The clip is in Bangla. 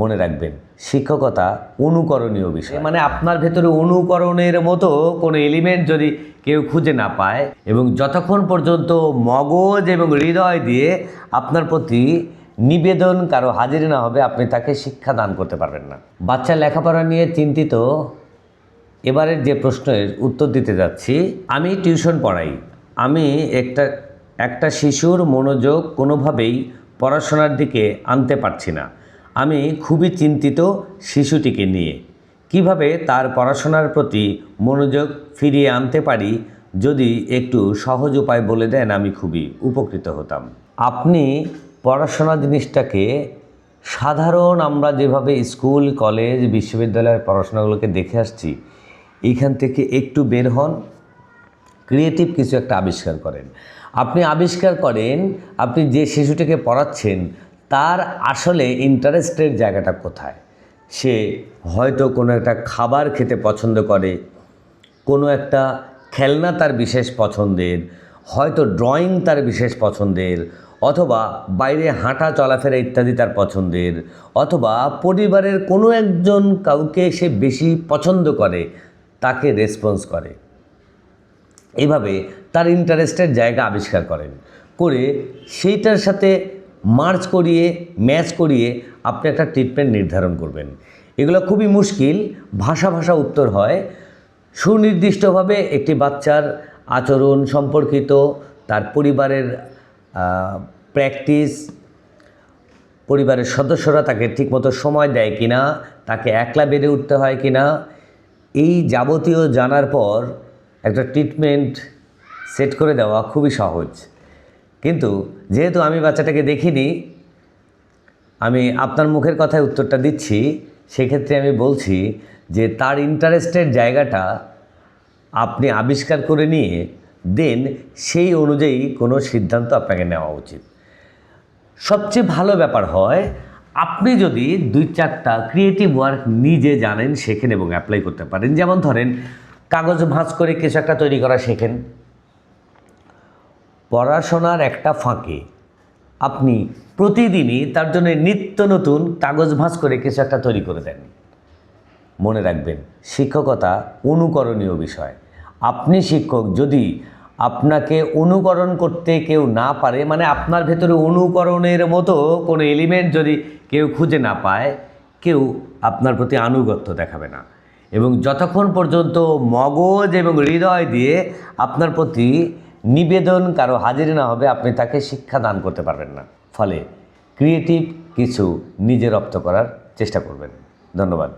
মনে রাখবেন, শিক্ষকতা অনুকরণীয় বিষয়। মানে আপনার ভেতরে অনুকরণের মতো কোনো এলিমেন্ট যদি কেউ খুঁজে না পায় এবং যতক্ষণ পর্যন্ত মগজ এবং হৃদয় দিয়ে আপনার প্রতি নিবেদন কারও হাজির না হবে, আপনি তাকে শিক্ষা দান করতে পারবেন না। বাচ্চা লেখাপড়া নিয়ে চিন্তিত, এবারের যে প্রশ্নের উত্তর দিতে যাচ্ছি, আমি টিউশন পড়াই। আমি একটা একটা শিশুর মনোযোগ কোনোভাবেই পড়াশোনার দিকে আনতে পারছি না। আমি খুবই চিন্তিত শিশুটিকে নিয়ে। কীভাবে তার পড়াশোনার প্রতি মনোযোগ ফিরিয়ে আনতে পারি যদি একটু সহজ উপায় বলে দেন আমি খুবই উপকৃত হতাম। আপনি পড়াশোনা জিনিসটাকে সাধারণ আমরা যেভাবে স্কুল, কলেজ, বিশ্ববিদ্যালয়ের পড়াশোনাগুলোকে দেখে আসছি এইখান থেকে একটু বের হন, ক্রিয়েটিভ কিছু একটা আবিষ্কার করেন। আপনি আবিষ্কার করেন, আপনি যে শিশুটিকে পড়াচ্ছেন তার আসলে ইন্টারেস্টের জায়গাটা কোথায়? সে হয়তো কোনো একটা খাবার খেতে পছন্দ করে, কোনো একটা খেলনা তার বিশেষ পছন্দের, হয়তো ড্রয়িং তার বিশেষ পছন্দের, অথবা বাইরে হাঁটা, চলাফেরা ইত্যাদি তার পছন্দের, অথবা পরিবারের কোনো একজন কাউকে সে বেশি পছন্দ করে, তাকে রেসপন্স করে। এভাবে তার ইন্টারেস্টের জায়গা আবিষ্কার করেন। করে সেইটার সাথে মার্চ করিয়ে, ম্যাচ করিয়ে আপনি একটা ট্রিটমেন্ট নির্ধারণ করবেন। এগুলো খুবই মুশকিল, ভাষা ভাষা উত্তর হয়। সুনির্দিষ্টভাবে একটি বাচ্চার আচরণ সম্পর্কিত, তার পরিবারের প্র্যাকটিস পরিবারের সদস্যরা তাকে ঠিকমতো সময় দেয় কিনা, তাকে একলা বেড়ে উঠতে হয় কিনা, এই যাবতীয় জানার পর একটা ট্রিটমেন্ট সেট করে দেওয়া খুবই সহজ। কিন্তু যেহেতু আমি বাচ্চাটাকে দেখিনি, আমি আপনার মুখের কথায় উত্তরটা দিচ্ছি। সেক্ষেত্রে আমি বলছি যে তার ইন্টারেস্টের জায়গাটা আপনি আবিষ্কার করে নিয়ে দেন, সেই অনুযায়ী কোনো সিদ্ধান্ত আপনাকে নেওয়া উচিত। সবচেয়ে ভালো ব্যাপার হয়, আপনি যদি দুই চারটা ক্রিয়েটিভ ওয়ার্ক নিজে জানেন, শেখেন এবং অ্যাপ্লাই করতে পারেন। যেমন ধরেন, কাগজ ভাঁজ করে কিছু একটা তৈরি করা শেখেন। পড়াশোনার একটা ফাঁকে। আপনি প্রতিদিনই তার জন্য নিত্য নতুন কাগজ ভাঁজ করে কিছু একটা তৈরি করে দেন। মনে রাখবেন, শিক্ষকতা অনুকরণীয় বিষয়। আপনি শিক্ষক, যদি আপনাকে অনুকরণ করতে কেউ না পারে মানে আপনার ভেতরে অনুকরণের মতো কোনো এলিমেন্ট যদি কেউ খুঁজে না পায়, কেউ আপনার প্রতি আনুগত্য দেখাবে না। এবং যতক্ষণ পর্যন্ত মগজ এবং হৃদয় দিয়ে আপনার প্রতি নিবেদন কারও হাজির না হবে, আপনি তাকে শিক্ষা দান করতে পারবেন না। ফলে ক্রিয়েটিভ কিছু নিজে রপ্ত করার চেষ্টা করবেন। ধন্যবাদ।